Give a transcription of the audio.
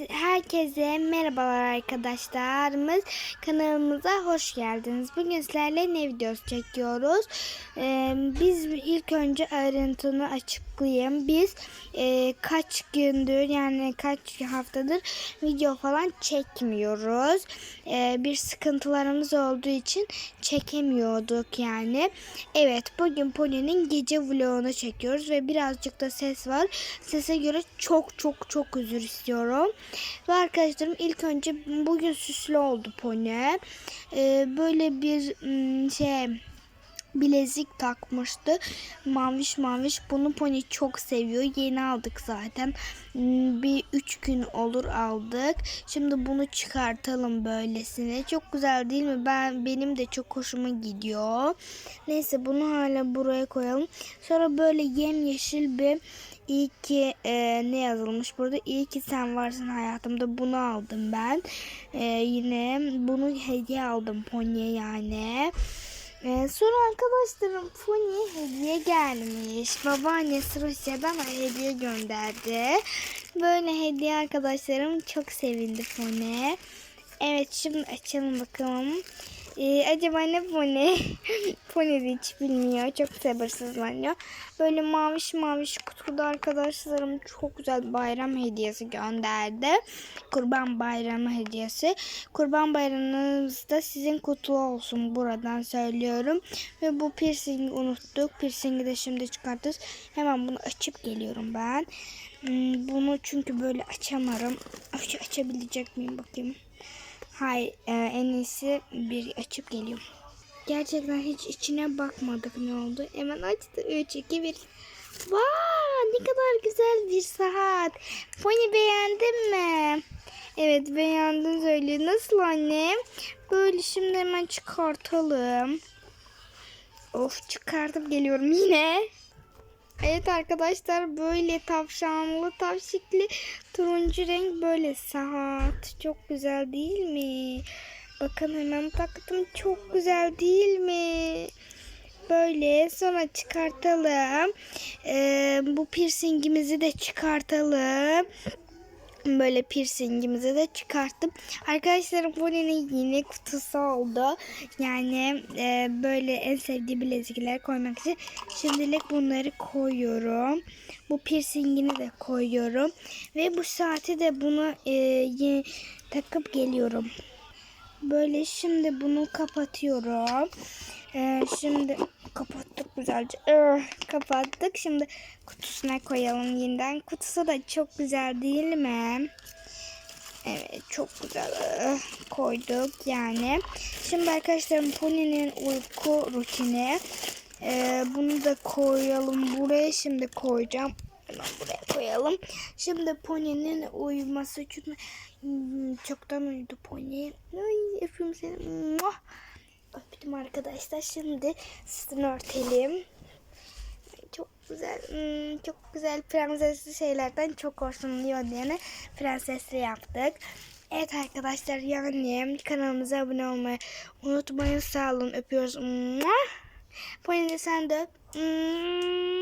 it has herkese merhabalar arkadaşlarımız. Kanalımıza hoş geldiniz. Bugün sizlerle ne videosu çekiyoruz? Ee, biz ilk önce ayrıntını açıklayayım. Biz e, kaç gündür yani kaç haftadır video falan çekmiyoruz. Ee, bir sıkıntılarımız olduğu için çekemiyorduk yani. Evet bugün Pony'nin gece vlogunu çekiyoruz ve birazcık da ses var. Sese göre çok çok çok özür istiyorum. Ve arkadaşlarım ilk önce bugün süslü oldu Pony. Ee, böyle bir şey bilezik takmıştı. Maviş maviş. Bunu Pony çok seviyor. Yeni aldık zaten. Bir üç gün olur aldık. Şimdi bunu çıkartalım böylesine. Çok güzel değil mi? Ben benim de çok hoşuma gidiyor. Neyse bunu hala buraya koyalım. Sonra böyle yemyeşil bir İyi ki e, ne yazılmış burada? İyi ki sen varsın hayatımda. Bunu aldım ben. E, yine bunu hediye aldım Pony'e yani. Ee, sonra arkadaşlarım Pony hediye gelmiş. Babaannesi Rusya'dan hediye gönderdi. Böyle hediye arkadaşlarım çok sevindi Pony. Evet şimdi açalım bakalım. Ee, acaba ne Pony? Pony de hiç bilmiyor. Çok sabırsızlanıyor. Böyle maviş maviş kutuda arkadaşlarım çok güzel bayram hediyesi gönderdi. Kurban bayramı hediyesi. Kurban bayramınız da sizin kutlu olsun buradan söylüyorum. Ve bu piercingi unuttuk. Piercingi de şimdi çıkartırız. Hemen bunu açıp geliyorum ben. Hmm, Bunu çünkü böyle açamarım. Aç, açabilecek miyim bakayım. Hayır e, en iyisi bir açıp geliyorum. Gerçekten hiç içine bakmadık ne oldu. Hemen açtı. 3, 2, 1. Vay ne kadar güzel bir saat. Pony beğendin mi? Evet beğendim söyle. Nasıl annem? Böyle şimdi hemen çıkartalım. Of çıkartıp geliyorum yine. Evet arkadaşlar böyle tavşanlı tavşikli turuncu renk böyle saat. Çok güzel değil mi? Bakın hemen taktım. Çok güzel değil mi? Böyle sonra çıkartalım. Ee, bu piercingimizi de çıkartalım. Böyle piercingimizi de çıkarttım. Arkadaşlarım Pony'nin yine kutusu oldu. Yani e, böyle en sevdiği bilezikleri koymak için şimdilik bunları koyuyorum. Bu piercingini de koyuyorum. Ve bu saati de bunu e, takıp geliyorum. Böyle şimdi bunu kapatıyorum. Ee, şimdi kapattık güzelce. Ugh, kapattık. Şimdi kutusuna koyalım yeniden. Kutusu da çok güzel değil mi? Evet çok güzel koyduk yani. Şimdi arkadaşlarım Pony'nin uyku rutini. Ee, bunu da koyalım buraya. Şimdi koyacağım. Hemen buraya koyalım. Şimdi Pony'nin uyuması için Hmm, çoktan uyudu Pony. Ay öpüyorum seni. Arkadaşlar. Şimdi üstünü Çok güzel. hmm, çok güzel prensesli şeylerden çok hoşlanıyor diyene prensesli yaptık. Evet arkadaşlar yani kanalımıza abone olmayı unutmayın. Sağ olun. Öpüyoruz. De sen de öp. Muah.